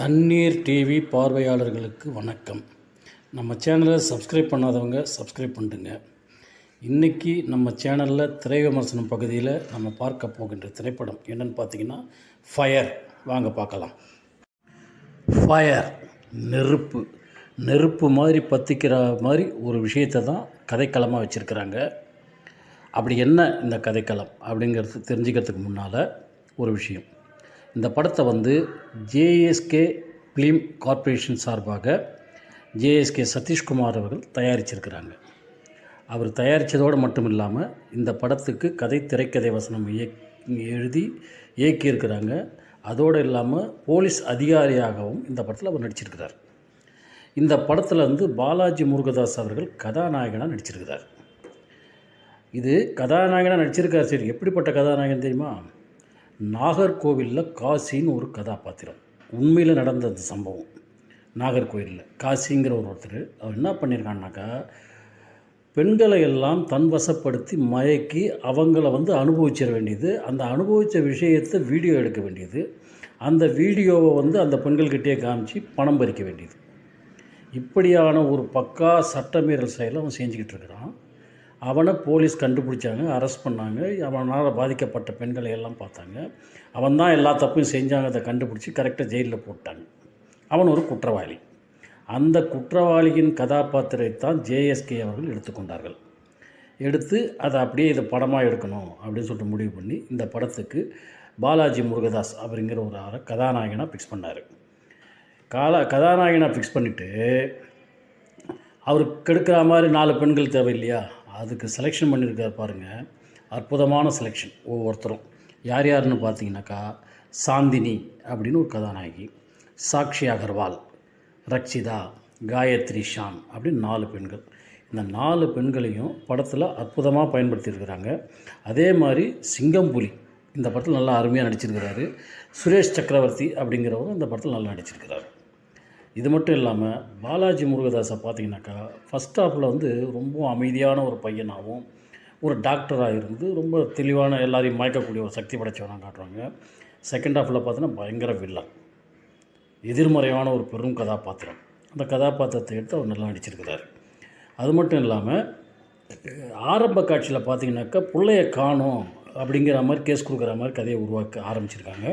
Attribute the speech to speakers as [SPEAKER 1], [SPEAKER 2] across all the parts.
[SPEAKER 1] தண்ணீர் டிவி பார்வையாளர்களுக்கு வணக்கம். நம்ம சேனலை சப்ஸ்கிரைப் பண்ணாதவங்க சப்ஸ்கிரைப் பண்ணுங்க இன்றைக்கி நம்ம சேனலில் திரை விமர்சனம் பகுதியில் நம்ம பார்க்க போகின்ற திரைப்படம் என்னென்னு பார்த்தீங்கன்னா ஃபயர் வாங்க பார்க்கலாம். ஃபயர் நெருப்பு. நெருப்பு மாதிரி பற்றிக்கிற மாதிரி ஒரு விஷயத்தை தான் கதைக்களமாக வச்சுருக்கிறாங்க. அப்படி என்ன இந்த கதைக்களம் அப்படிங்கிறது தெரிஞ்சுக்கிறதுக்கு முன்னால் ஒரு விஷயம். இந்த படத்தை வந்து ஜேஎஸ்கே ஃபிலிம் கார்ப்பரேஷன் சார்பாக ஜேஎஸ்கே சதீஷ்குமார் அவர்கள் தயாரிச்சிருக்கிறாங்க. அவர் தயாரித்ததோடு மட்டும் இல்லாமல் இந்த படத்துக்கு கதை திரைக்கதை வசனம் இயக் எழுதி இயக்கியிருக்கிறாங்க. அதோடு இல்லாமல் போலீஸ் அதிகாரியாகவும் இந்த படத்தில் அவர் நடிச்சிருக்கிறார். இந்த படத்தில் வந்து பாலாஜி முருகதாஸ் அவர்கள் கதாநாயகனாக நடிச்சிருக்கிறார். இது கதாநாயகனாக நடிச்சிருக்கார் சரி எப்படிப்பட்ட கதாநாயகன் தெரியுமா? நாகர்கோவிலில் காசின்னு ஒரு கதாபாத்திரம். உண்மையில் நடந்த அந்த சம்பவம். நாகர்கோவிலில். காசிங்கிற ஒரு ஒருத்தர் அவர் என்ன பண்ணியிருக்கான்னாக்கா பெண்களை எல்லாம் தன் வசப்படுத்தி மயக்கி அவங்கள வந்து அனுபவிச்சிட வேண்டியது. அந்த அனுபவித்த விஷயத்தை வீடியோ எடுக்க வேண்டியது. அந்த வீடியோவை வந்து அந்த பெண்கள்கிட்டயே காமிச்சு பணம் பறிக்க வேண்டியது. இப்படியான ஒரு பக்கா சட்டமீறல் செயலை அவன் செஞ்சுக்கிட்டு இருக்கிறான். அவனை போலீஸ் கண்டுபிடிச்சாங்க அரெஸ்ட் பண்ணாங்க. அவனால் பாதிக்கப்பட்ட பெண்களை எல்லாம் பார்த்தாங்க. அவன் தான் எல்லா தப்பையும் செஞ்சாங்க அதை கண்டுபிடிச்சி கரெக்டாக ஜெயிலில் போட்டாங்க. அவன் ஒரு குற்றவாளி. அந்த குற்றவாளியின் கதாபாத்திரத்தைத்தான் ஜேஎஸ்கே அவர்கள் எடுத்துக்கொண்டார்கள் எடுத்து அதை அப்படியே இதை படமாக எடுக்கணும் அப்படின்னு சொல்லிட்டு முடிவு பண்ணி இந்த படத்துக்கு பாலாஜி முருகதாஸ் அப்படிங்கிற ஒரு ஆளை கதாநாயகனாக ஃபிக்ஸ் பண்ணார். கால கதாநாயகனாக ஃபிக்ஸ் பண்ணிவிட்டு அவருக்கு கெடுக்கிற மாதிரி நாலு பெண்கள் தேவை இல்லையா அதுக்கு செலெக்ஷன் பண்ணியிருக்கார் பாருங்கள் அற்புதமான செலெக்ஷன் ஒவ்வொருத்தரும். யார் யாருன்னு பார்த்தீங்கன்னாக்கா சாந்தினி அப்படின்னு ஒரு கதாநாயகி சாக்ஷி அகர்வால் ரக்ஷிதா காயத்ரி ஷான் அப்படின்னு நாலு பெண்கள். இந்த நாலு பெண்களையும் படத்தில் அற்புதமாக பயன்படுத்தியிருக்கிறாங்க. அதே மாதிரி சிங்கம்புலி இந்த படத்தில் நல்லா அருமையாக நடிச்சிருக்கிறாரு. சுரேஷ் சக்கரவர்த்தி அப்படிங்கிறவரும் இந்த படத்தில் நல்லா நடிச்சிருக்கிறாரு. இது மட்டும் இல்லாமல் பாலாஜி முருகதாஸை பார்த்தீங்கன்னாக்கா ஃபஸ்ட் ஹாஃபில் வந்து ரொம்ப அமைதியான ஒரு பையனாகவும் ஒரு டாக்டராக இருந்து ரொம்ப தெளிவான எல்லாரையும் மயக்கக்கூடிய ஒரு சக்தி படைச்சவனாக காட்டுறாங்க. செகண்ட் ஹாஃபில் பார்த்தீங்கன்னா பயங்கர வில்லன் எதிர்மறையான ஒரு பெரும் கதாபாத்திரம். அந்த கதாபாத்திரத்தை எடுத்து அவர் நல்லா நடிச்சிருக்கிறார். அது மட்டும் இல்லாமல் ஆரம்ப காட்சியில் பார்த்தீங்கன்னாக்கா பிள்ளைய காணும் அப்படிங்கிற மாதிரி கேஸ் கொடுக்குற மாதிரி கதையை உருவாக்க ஆரம்பிச்சிருக்காங்க.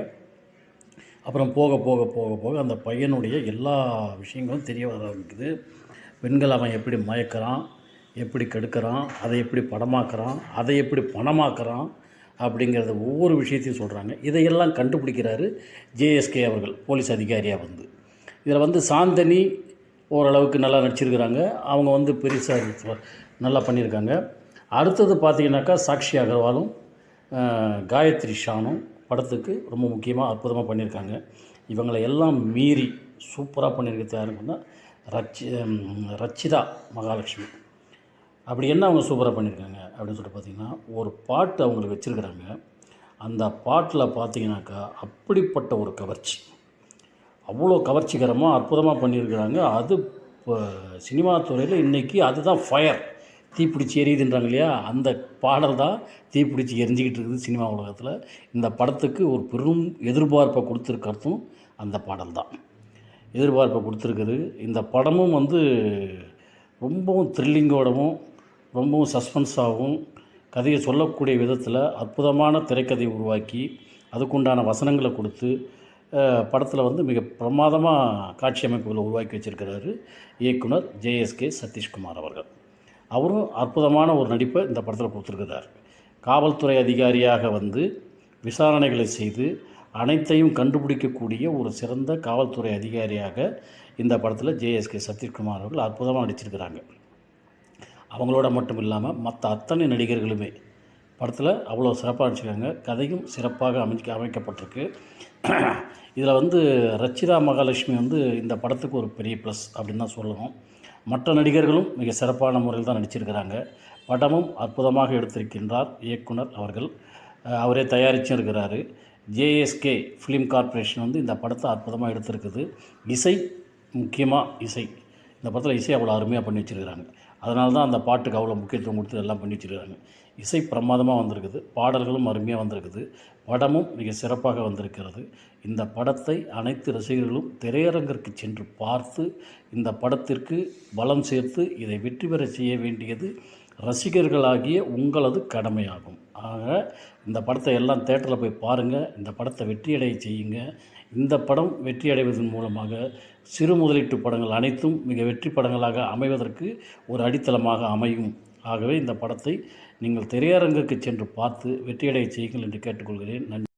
[SPEAKER 1] அப்புறம் போக போக போக போக அந்த பையனுடைய எல்லா விஷயங்களும் தெரிய வர ஆரம்பிக்குது. பெண்கள் அவன் எப்படி மயக்கிறான் எப்படி கெடுக்கிறான் அதை எப்படி படமாக்குறான் அதை எப்படி பணமாக்குறான் அப்படிங்கிறத ஒவ்வொரு விஷயத்தையும் சொல்கிறாங்க இதையெல்லாம் கண்டுபிடிக்கிறாரு ஜேஎஸ்கே அவர்கள் போலீஸ் அதிகாரியாக வந்து. இதில் வந்து சாந்தனி ஓரளவுக்கு நல்லா நடிச்சிருக்கிறாங்க. அவங்க வந்து பெருசாக நல்லா பண்ணியிருக்காங்க. அடுத்தது பார்த்தீங்கன்னாக்கா சாக்ஷி அகர்வாலும் காயத்ரி ஷானும் படத்துக்கு ரொம்ப முக்கியமாக அற்புதமாக பண்ணியிருக்காங்க. இவங்களை எல்லாம் மீறி சூப்பராக பண்ணியிருக்கிறது யாருக்குன்னா ரச்சி ரச்சிதா மகாலட்சுமி. அப்படி என்ன அவங்க சூப்பராக பண்ணியிருக்காங்க அப்படின்னு சொல்லிட்டு பார்த்தீங்கன்னா ஒரு பாட்டு அவங்களுக்கு வச்சுருக்கிறாங்க. அந்த பாட்டில் பார்த்தீங்கன்னாக்கா அப்படிப்பட்ட ஒரு கவர்ச்சி. அவ்வளோ கவர்ச்சிகரமாக அற்புதமாக பண்ணியிருக்கிறாங்க. அது இப்போ சினிமா துறையில் இன்றைக்கி அதுதான் ஃபயர் தீப்பிடிச்சி எரியுதுன்றாங்க இல்லையா அந்த பாடல் தான் தீப்பிடிச்சி எரிஞ்சிக்கிட்டு இருக்குது சினிமா உலகத்தில். இந்த படத்துக்கு ஒரு பெரும் எதிர்பார்ப்பை கொடுத்துருக்கிறதும் அந்த பாடல் தான் எதிர்பார்ப்பை கொடுத்துருக்குது. இந்த படமும் வந்து ரொம்பவும் த்ரில்லிங்கோடவும் ரொம்பவும் சஸ்பென்ஸாகவும் கதையை சொல்லக்கூடிய விதத்தில் அற்புதமான திரைக்கதையை உருவாக்கி அதுக்குண்டான வசனங்களை கொடுத்து படத்தில் வந்து மிக பிரமாதமாக காட்சி அமைப்புகளை உருவாக்கி வச்சிருக்கிறாரு இயக்குனர் ஜேஎஸ்கே சதீஷ்குமார் அவர்கள். அவரும் அற்புதமான ஒரு நடிப்பை இந்த படத்தில் கொடுத்துருக்கிறார். காவல்துறை அதிகாரியாக வந்து விசாரணைகளை செய்து அனைத்தையும் கண்டுபிடிக்கக்கூடிய ஒரு சிறந்த காவல்துறை அதிகாரியாக இந்த படத்தில் ஜேஎஸ்கே சத்யகுமார் அவர்கள் அற்புதமாக நடிச்சிருக்கிறாங்க. அவங்களோட மட்டும் இல்லாமல் மற்ற அத்தனை நடிகர்களுமே படத்தில் அவ்வளோ சிறப்பாக நடிச்சிருக்காங்க. கதையும் சிறப்பாக அமைக்க அமைக்கப்பட்டிருக்கு. இதில் வந்து ரச்சிதா மகாலட்சுமி வந்து இந்த படத்துக்கு ஒரு பெரிய ப்ளஸ் அப்படின்னு தான் சொல்லணும். மற்ற நடிகர்களும் மிக சிறப்பான முறையில் தான் நடிச்சிருக்கிறாங்க. படமும் அற்புதமாக எடுத்திருக்கின்றார் இயக்குனர் அவர்கள். அவரே தயாரிச்சும் இருக்கிறாரு. ஜேஎஸ்கே ஃபிலிம் கார்ப்பரேஷன் வந்து இந்த படத்தை அற்புதமாக எடுத்திருக்குது. இசை முக்கியமாக இசை. இந்த படத்தில் இசை அவ்வளோ அருமையாக பண்ணி வச்சுருக்கிறாங்க. அதனால தான் அந்த பாட்டுக்கு அவ்வளோ முக்கியத்துவம் கொடுத்து எல்லாம் பண்ணி வச்சுருக்காங்க. இசை பிரமாதமாக வந்திருக்குது. பாடல்களும் அருமையாக வந்திருக்குது. படமும் மிக சிறப்பாக வந்திருக்கிறது. இந்த படத்தை அனைத்து ரசிகர்களும் திரையரங்கிற்கு சென்று பார்த்து இந்த படத்திற்கு பலம் சேர்த்து இதை வெற்றி பெற செய்ய வேண்டியது ரசிகர்களாகிய உங்களது கடமையாகும். ஆக இந்த படத்தை எல்லாம் தேட்டரில் போய் பாருங்கள் இந்த படத்தை வெற்றியடைய செய்யுங்க. இந்த படம் வெற்றியடைவதன் மூலமாக சிறு முதலீட்டு படங்கள் அனைத்தும் மிக வெற்றி படங்களாக அமைவதற்கு ஒரு அடித்தளமாக அமையும். ஆகவே இந்த படத்தை நீங்கள் திரையரங்குக்கு சென்று பார்த்து வெற்றியடைய செய்யுங்கள் என்று கேட்டுக்கொள்கிறேன். நன்றி.